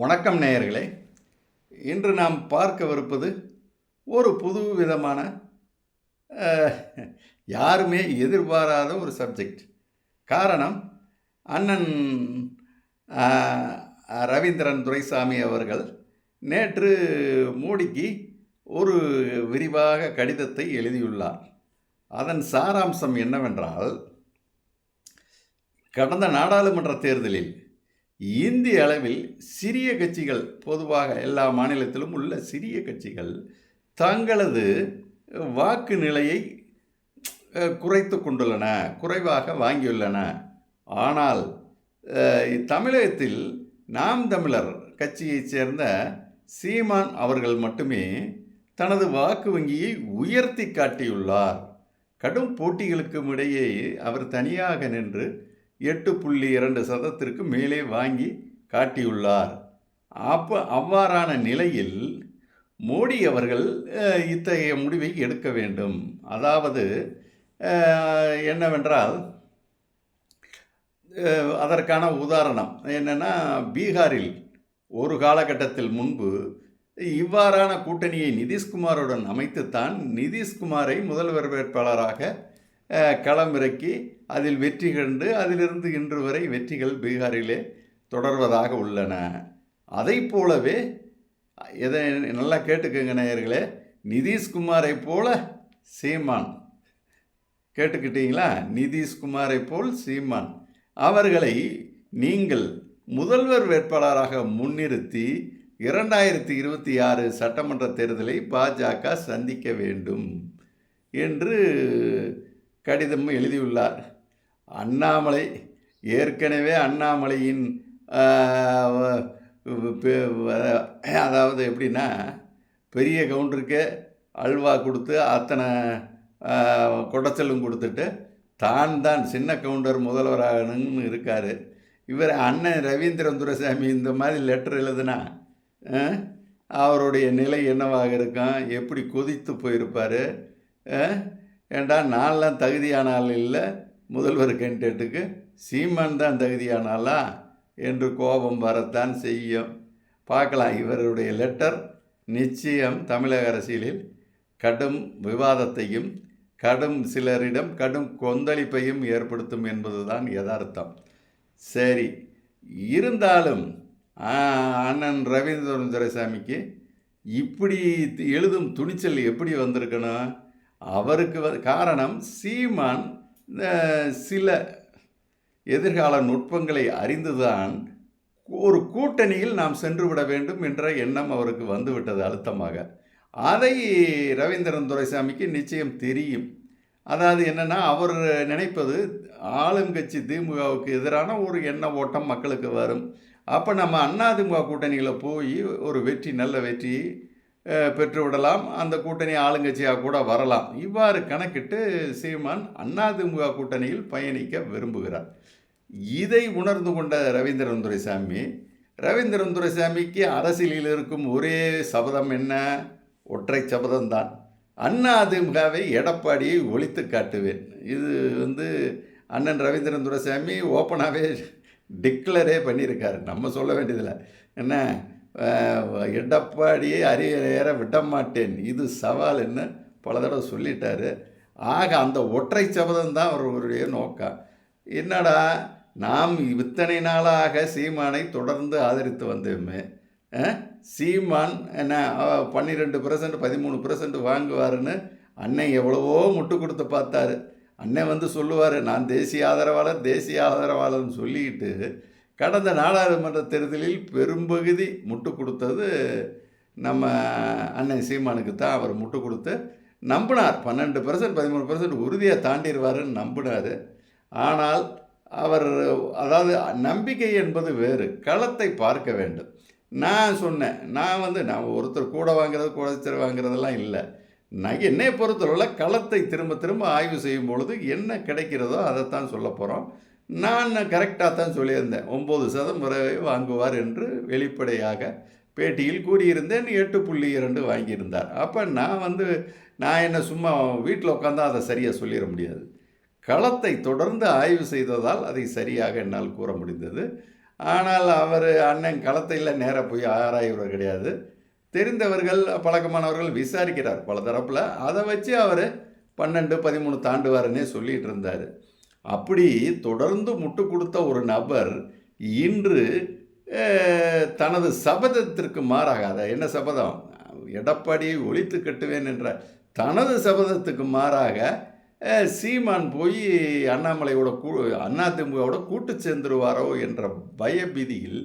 வணக்கம் நேயர்களே. இன்று நாம் பார்க்கவிருப்பது ஒரு புது விதமான யாருமே எதிர்பாராத ஒரு சப்ஜெக்ட் காரணம் அண்ணன் ரவீந்திரன் துரைசாமி அவர்கள் நேற்று மோடிக்கு ஒரு விரிவாக கடிதத்தை எழுதியுள்ளார். அதன் சாராம்சம் என்னவென்றால் கடந்த நாடாளுமன்ற தேர்தலில் இந்திய அளவில் சிறிய கட்சிகள் பொதுவாக எல்லா மாநிலத்திலும் உள்ள சிறிய கட்சிகள் தங்களது வாக்கு நிலையை குறைத்து கொண்டுள்ளன குறைவாக வாங்கியுள்ளன. ஆனால் தமிழகத்தில் நாம் தமிழர் கட்சியைச் சேர்ந்த சீமான் அவர்கள் மட்டுமே தனது வாக்கு வங்கியை உயர்த்தி காட்டியுள்ளார். கடும் போட்டிகளுக்கும் இடையே அவர் தனியாக நின்று எட்டு புள்ளி இரண்டு சதத்திற்கு மேலே வாங்கி காட்டியுள்ளார். அப்போ அவ்வாறான நிலையில் மோடி அவர்கள் இத்தகைய முடிவை எடுக்க வேண்டும். அதாவது என்னவென்றால் அதற்கான உதாரணம் என்னென்னா பீகாரில் ஒரு காலகட்டத்தில் முன்பு இவ்வாறான கூட்டணியை நிதிஷ்குமாருடன் அமைத்துத்தான் நிதிஷ்குமாரை முதல்வர் வேட்பாளராக களமிறக்கி அதில் வெற்றி கண்டு அதிலிருந்து இன்று வரை வெற்றிகள் பீகாரிலே தொடர்வதாக உள்ளன. அதை போலவே எதை நல்லா கேட்டுக்கோங்க நேயர்களே நிதிஷ்குமாரை போல சீமான். கேட்டுக்கிட்டீங்களா? நிதிஷ்குமாரை போல் சீமான். அவர்களை நீங்கள் முதல்வர் வேட்பாளராக முன்னிறுத்தி இரண்டாயிரத்தி இருபத்தி ஆறு சட்டமன்ற தேர்தலை பாஜக சந்திக்க வேண்டும் என்று கடிதமும் எழுதியுள்ளார். அண்ணாமலை ஏற்கனவே அண்ணாமலையின் அதாவது எப்படின்னா பெரிய கவுண்டருக்கு அல்வா கொடுத்து அத்தனை குடைச்சலும் கொடுத்துட்டு தான் தான் சின்ன கவுண்டர் முதல்வராகணும்னு இருக்கார். இவர் அண்ணன் ரவீந்திரன் துரைசாமி இந்த மாதிரி லெட்டர் எழுதுனா அவருடைய நிலை என்னவாக இருக்கும்? எப்படி கொதித்து போயிருப்பார்? ஏண்டா நான்லாம் தகுதியான ஆள் இல்லை? முதல்வர் கேண்டேட்டுக்கு சீமான் தான் தகுதியான ஆளா? என்று கோபம் வரத்தான் செய்யும். பார்க்கலாம் இவருடைய லெட்டர் நிச்சயம் தமிழக அரசியலில் கடும் விவாதத்தையும் கடும் சிலரிடம் கடும் கொந்தளிப்பையும் ஏற்படுத்தும் என்பதுதான் யதார்த்தம். சரி இருந்தாலும் அண்ணன் ரவீந்திரன் துரைசாமிக்கு இப்படி எழுதும் துணிச்சல் எப்படி வந்திருக்கணும்? அவருக்கு காரணம் சீமான் சில எதிர்கால நுட்பங்களை அறிந்துதான் ஒரு கூட்டணியில் நாம் சென்று விட வேண்டும் என்ற எண்ணம் அவருக்கு வந்துவிட்டது அழுத்தமாக. அதை ரவீந்திரன் துரைசாமிக்கு நிச்சயம் தெரியும். அதாவது என்னென்னா அவர் நினைப்பது ஆளுங்கட்சி திமுகவுக்கு எதிரான ஒரு எண்ண ஓட்டம் மக்களுக்கு வரும். அப்போ நம்ம அதிமுக கூட்டணியில் போய் ஒரு வெற்றி நல்ல வெற்றி பெற்றுவிடலாம். அந்த கூட்டணி ஆளுங்கட்சியாக கூட வரலாம். இவ்வாறு கணக்கிட்டு சீமான் அதிமுக கூட்டணியில் பயணிக்க விரும்புகிறார். இதை உணர்ந்து கொண்ட ரவீந்திரன் துரைசாமி ரவீந்திரன் துரைசாமிக்கு அரசியலில் இருக்கும் ஒரே சபதம் என்ன? ஒற்றை சபதம்தான். அண்ணா அதிமுகவை எடப்பாடியை ஒழித்து காட்டுவேன். இது வந்து அண்ணன் ரவீந்திரன் துரைசாமி ஓப்பனாகவே டிக்ளரே பண்ணியிருக்காரு. நம்ம சொல்ல வேண்டியதில்லை. என்ன? எடப்பாடியை அரியற விட மாட்டேன் இது சவால்னு பல தடவை சொல்லிட்டாரு. ஆக அந்த ஒற்றை சபதம் தான் அவருடைய நோக்கம். என்னடா நாம் இத்தனை நாளாக சீமானை தொடர்ந்து ஆதரித்து வந்தோமே? சீமான் என்ன பன்னிரெண்டு பர்சன்ட் பதிமூணு பர்சன்ட் வாங்குவாருன்னு அண்ணன் எவ்வளவோ முட்டு கொடுத்து பார்த்தாரு. அண்ணன் வந்து சொல்லுவார் நான் தேசிய ஆதரவாளர் தேசிய ஆதரவாளர்னு சொல்லிக்கிட்டு கடந்த நாடாளுமன்ற தேர்தலில் பெரும்பகுதி முட்டு கொடுத்தது நம்ம அண்ணன் சீமானுக்கு தான் அவர் முட்டு கொடுத்து நம்பினார். பன்னெண்டு பர்சன்ட் பதிமூணு பர்சன்ட் உறுதியாக தாண்டிடுவாருன்னு நம்பினார். ஆனால் அவர் அதாவது நம்பிக்கை என்பது வேறு. களத்தை பார்க்க வேண்டும். நான் சொன்னேன் நான் வந்து நான் ஒருத்தர் கூட வாங்குறது குறைச்சல் வாங்குறதெல்லாம் இல்லை. நான் என்னை பொறுத்தளவில் களத்தை திரும்ப திரும்ப ஆய்வு செய்யும் பொழுது என்ன கிடைக்கிறதோ அதைத்தான் சொல்ல போகிறோம் நான் கரெக்டாக தான் சொல்லியிருந்தேன். ஒம்பது சதம் வரவே வாங்குவார் என்று வெளிப்படையாக பேட்டியில் கூறியிருந்தேன். எட்டு புள்ளி இரண்டு வாங்கியிருந்தார். அப்போ நான் வந்து நான் என்ன சும்மா வீட்டில் உட்காந்தா அதை சரியாக சொல்லிட முடியாது. களத்தை தொடர்ந்து ஆய்வு செய்ததால் அதை சரியாக என்னால் கூற முடிந்தது. ஆனால் அவர் அண்ணன் களத்தில் நேராக போய் ஆராய்வர் கிடையாது. தெரிந்தவர்கள் பழக்கமானவர்கள் விசாரிக்கிறார் பல தரப்பில். அதை வச்சு அவர் பன்னெண்டு பதிமூணு தாண்டுவாருன்னே சொல்லிகிட்டு இருந்தார். அப்படி தொடர்ந்து முட்டு கொடுத்த ஒரு நபர் இன்று தனது சபதத்திற்கு மாறாக அதை என்ன சபதம்? எடப்பாடியை ஒழித்து கட்டுவேன் என்ற தனது சபதத்துக்கு மாறாக சீமான் போய் அண்ணாமலையோட கூ அதிமுகவோட கூட்டு சேர்ந்துருவாரோ என்ற பயபீதியில்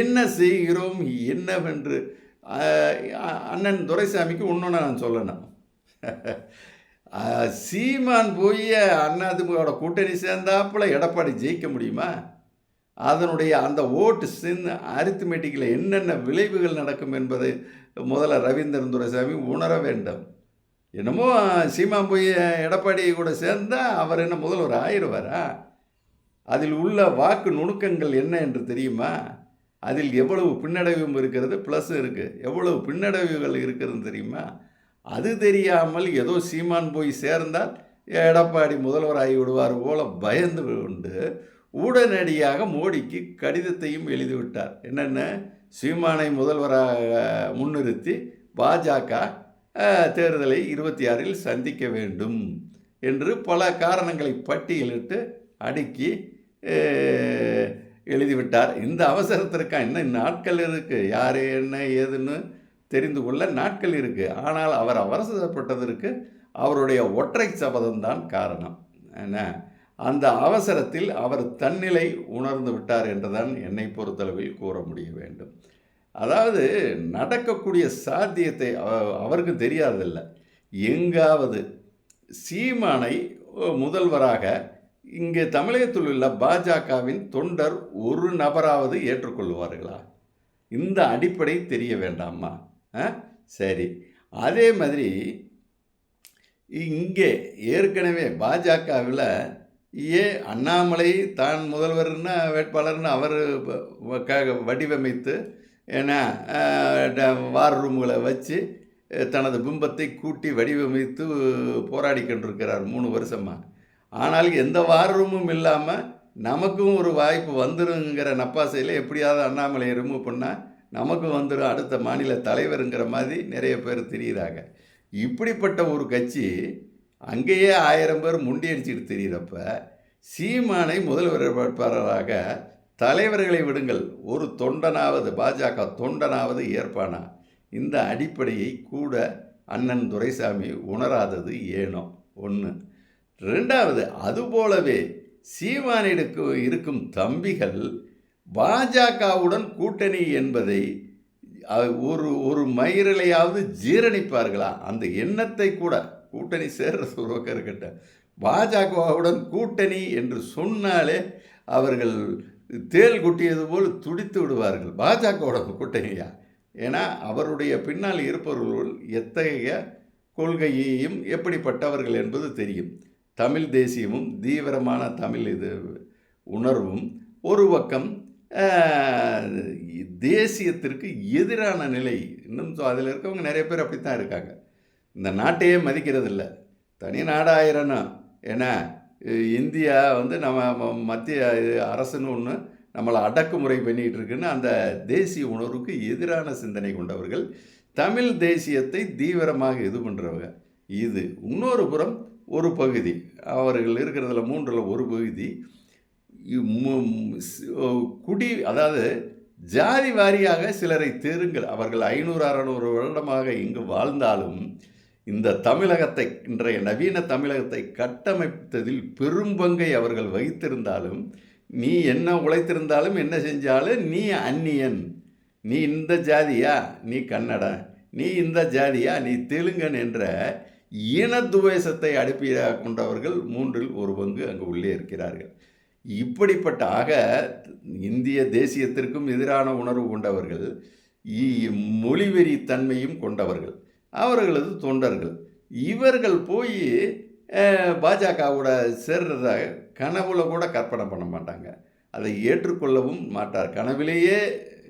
என்ன செய்கிறோம் என்னவென்று அண்ணன் துரைசாமிக்கு இன்னொன்று நான் சொல்லணும். சீமான் போய் அதிமுகவோட கூட்டணி சேர்ந்தாப்புல எடப்பாடி ஜெயிக்க முடியுமா? அதனுடைய அந்த ஓட்டு சின் அரித்மெட்டிக்கில் என்னென்ன விளைவுகள் நடக்கும் என்பதை முதல்ல ரவீந்திரன் துரைசாமி உணர வேண்டும். என்னமோ சீமான் போய் எடப்பாடி கூட சேர்ந்தால் அவர் என்ன முதல்வர் ஆயிடுவாரா? அதில் உள்ள வாக்கு நுணுக்கங்கள் என்ன என்று தெரியுமா? அதில் எவ்வளவு பின்னடைவும் இருக்கிறது ப்ளஸ்ஸும் இருக்குது எவ்வளவு பின்னடைவுகள் இருக்கிறதுன்னு தெரியுமா? அது தெரியாமல் ஏதோ சீமான் போய் சேர்ந்தால் எடப்பாடி முதல்வராகி விடுவார் போல பயந்து கொண்டு உடனடியாக மோடிக்கு கடிதத்தையும் எழுதிவிட்டார். என்னென்ன? சீமானை முதல்வராக முன்னிறுத்தி பாஜக தேர்தலை இருபத்தி ஆறில் சந்திக்க வேண்டும் என்று பல காரணங்களை பட்டியலிட்டு அடுக்கி எழுதிவிட்டார். இந்த அவசரத்திற்காக இன்னும் நாட்கள் இருக்குது யார் என்ன ஏதுன்னு தெரிந்து கொள்ள நாட்கள் இருக்குது ஆனால் அவர் அவசரப்பட்டதற்கு அவருடைய ஒற்றை சபதம்தான் காரணம். என்ன? அந்த அவசரத்தில் அவர் தன்னிலை உணர்ந்து விட்டார் என்றுதான் என்னை பொறுத்தளவில் கூற முடிய வேண்டும். அதாவது நடக்கக்கூடிய சாத்தியத்தை அவ- அவருக்கு தெரியாததில்லை. எங்காவது சீமானை முதல்வராக இங்கே தமிழகத்தில் உள்ள பாஜகவின் தொண்டர் ஒரு நபராவது ஏற்றுக்கொள்வார்களா? இந்த அடிப்படை தெரிய வேண்டாமா? சரி. அதே மாதிரி இங்கே ஏற்கனவே பாஜகவில் ஏ அண்ணாமலை தான் முதல்வர்னா வேட்பாளர்னு அவர் வடிவமைத்து ஏன்னா வார் ரூம்களை வச்சு தனது பிம்பத்தை கூட்டி வடிவமைத்து போராடி கொண்டிருக்கிறார் மூணு வருஷமாக ஆனால் எந்த வார் ரூமும் இல்லாமல் நமக்கும் ஒரு வாய்ப்பு வந்துருங்கிற நப்பாசையில் எப்படியாவது அண்ணாமலையை ரிமூவ் பண்ணால் நமக்கு வந்துடும் அடுத்த மாநில தலைவருங்கிற மாதிரி நிறைய பேர் தெரிகிறாங்க இப்படிப்பட்ட ஒரு கட்சி அங்கேயே ஆயிரம் பேர் முண்டியடிச்சிட்டு தெரிகிறப்ப சீமானை முதல்வர் வேட்பாளராக தலைவர்களை விடுங்கள். ஒரு தொண்டனாவது பாஜக தொண்டனாவது ஏற்பானா? இந்த அடிப்படையை கூட அண்ணன் துரைசாமி உணராதது ஏனோ? ஒன்று ரெண்டாவது அதுபோலவே சீமானிடுக்கு இருக்கும் தம்பிகள் பாஜகவுடன் கூட்டணி என்பதை ஒரு ஒரு மயிரலையாவது ஜீரணிப்பார்களா? அந்த எண்ணத்தை கூட கூட்டணி சேர்ற ஒரு இருக்கட்டும் பாஜகவுடன் கூட்டணி என்று சொன்னாலே அவர்கள் தேள் கொட்டியது போல் துடித்து விடுவார்கள். பாஜகவோட கூட்டணியா? ஏன்னா அவருடைய பின்னால் இருப்பவர்கள் எத்தகைய கொள்கையையும் எப்படிப்பட்டவர்கள் என்பது தெரியும். தமிழ் தேசியமும் தீவிரமான தமிழ் இது உணர்வும் ஒரு பக்கம் தேசியத்திற்கு எதிரான நிலை. இன்னும் அதில் இருக்கவங்க நிறைய பேர் அப்படித்தான் இருக்காங்க. இந்த நாட்டையே மதிக்கிறது இல்லை தனி நாடாயிரணும். ஏன்னா இந்தியா வந்து நம்ம ம- மத்திய அரசுன்னு ஒன்று நம்மளை அடக்குமுறை பண்ணிகிட்டு இருக்குன்னு அந்த தேசிய உணர்வுக்கு எதிரான சிந்தனை கொண்டவர்கள் தமிழ் தேசியத்தை தீவிரமாக இது பண்ணுறவங்க இது இன்னொரு புறம் ஒரு பகுதி. அவர்கள் இருக்கிறதுல மூன்றில் ஒரு பகுதி குடி அதாவது ஜாதி வாரியாக சிலரை தேருங்கள். அவர்கள் ஐநூறு அறநூறு வருடமாக இங்கு வாழ்ந்தாலும் இந்த தமிழகத்தை இன்றைய நவீன தமிழகத்தை கட்டமைத்ததில் பெரும்பங்கை அவர்கள் வகித்திருந்தாலும் நீ என்ன உழைத்திருந்தாலும் என்ன செஞ்சாலும் நீ அந்நியன். நீ இந்த ஜாதியா? நீ கன்னடன் நீ இந்த ஜாதியா? நீ தெலுங்கன் என்ற இனத்துவேசத்தை அடிப்படையாக கொண்டவர்கள் மூன்றில் ஒரு பங்கு அங்கு உள்ளே இருக்கிறார்கள். இப்படிப்பட்ட ஆக இந்திய தேசியத்திற்கும் எதிரான உணர்வு கொண்டவர்கள் இ- மொழிவெறி தன்மையும் கொண்டவர்கள் அவர்களது தொண்டர்கள். இவர்கள் போய் பாஜகவோட சேர்றத கனவுல கூட கற்பனை பண்ண மாட்டாங்க. அதை ஏற்றுக்கொள்ளவும் மாட்டார். கனவிலேயே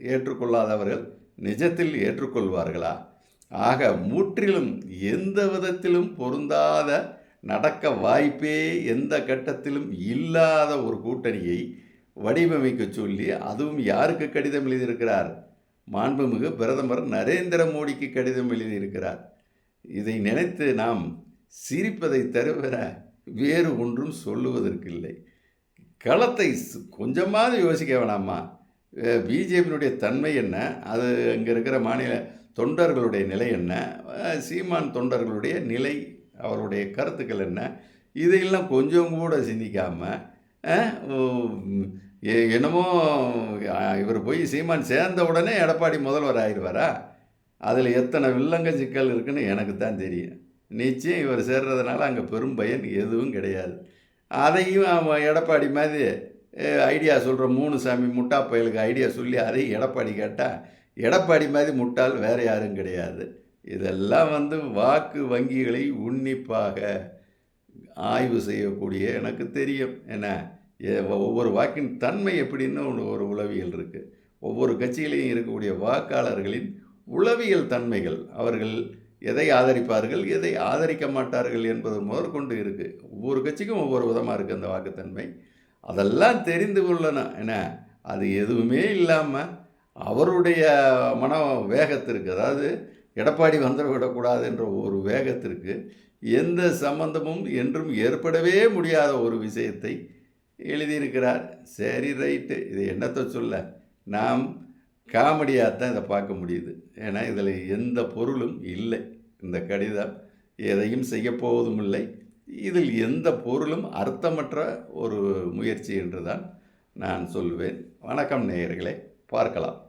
ஏற்றுக்கொள்ளாதவர்கள் நிஜத்தில் ஏற்றுக்கொள்வார்களா? ஆக முற்றிலும் எந்த விதத்திலும் பொருந்தாத நடக்க வாய்ப்பே எந்த கட்டத்திலும் இல்லாத ஒரு கூட்டணியை வடிவமைக்க சொல்லி அதுவும் யாருக்கு கடிதம் எழுதியிருக்கிறார்? மாண்புமிகு பிரதமர் நரேந்திர மோடிக்கு கடிதம் எழுதியிருக்கிறார். இதை நினைத்து நாம் சிரிப்பதை தவிர வேறு ஒன்றும் சொல்லுவதற்கில்லை. களத்தை கொஞ்சமாவது யோசிக்க வேணாமா? பிஜேபியினுடைய தன்மை என்ன? அது அங்கே இருக்கிற மாநில தொண்டர்களுடைய நிலை என்ன? சீமான் தொண்டர்களுடைய நிலை அவருடைய கருத்துக்கள் என்ன? இதையெல்லாம் கொஞ்சம் கூட சிந்திக்காமல் என்னமோ இவர் போய் சீமான் சேர்ந்த உடனே எடப்பாடி முதல்வர் ஆயிடுவாரா? அதில் எத்தனை வில்லங்க சிக்கல் இருக்குன்னு எனக்கு தான் தெரியும். நிச்சயம் இவர் சேர்றதுனால அங்கே பெரும் பயன் எதுவும் கிடையாது. அதையும் அவன் எடப்பாடி மாதிரி ஐடியா சொல்கிற மூணு சாமி முட்டா பயலுக்கு ஐடியா சொல்லி அதையும் எடப்பாடி கேட்டால் எடப்பாடி மாதிரி முட்டாள் வேறு யாரும் கிடையாது. இதெல்லாம் வந்து வாக்கு வங்கிகளை உன்னிப்பாக ஆய்வு செய்யக்கூடிய எனக்கு தெரியும். என்ன? ஏ- ஒவ்வொரு வாக்கின் தன்மை எப்படின்னு ஒன்று ஒரு உளவியல் இருக்குது ஒவ்வொரு கட்சியிலையும் இருக்கக்கூடிய வாக்காளர்களின் உளவியல் தன்மைகள். அவர்கள் எதை ஆதரிப்பார்கள் எதை ஆதரிக்க மாட்டார்கள் என்பது முதற்கொண்டு இருக்குது ஒவ்வொரு கட்சிக்கும் ஒவ்வொரு விதமாக இருக்குது அந்த வாக்குத்தன்மை. அதெல்லாம் தெரிந்து கொள்ளணும். என்ன? அது எதுவுமே இல்லாமல் அவருடைய மன வேகத்திற்கு அதாவது எடப்பாடி வந்துவிடக்கூடாது என்ற ஒரு வேகத்திற்கு எந்த சம்பந்தமும் என்றும் ஏற்படவே முடியாத ஒரு விஷயத்தை எழுதியிருக்கிறார். சரி ரைட்டு. இது என்னத்தை சொல்ல? நாம் காமெடியாக தான் இதை பார்க்க முடியுது. ஏன்னா இதில் எந்த பொருளும் இல்லை. இந்த கடிதம் எதையும் செய்யப்போவதும் இல்லை. இதில் எந்த பொருளும் அர்த்தமற்ற ஒரு முயற்சி என்று தான் நான் சொல்வேன். வணக்கம் நேயர்களை. பார்க்கலாம்.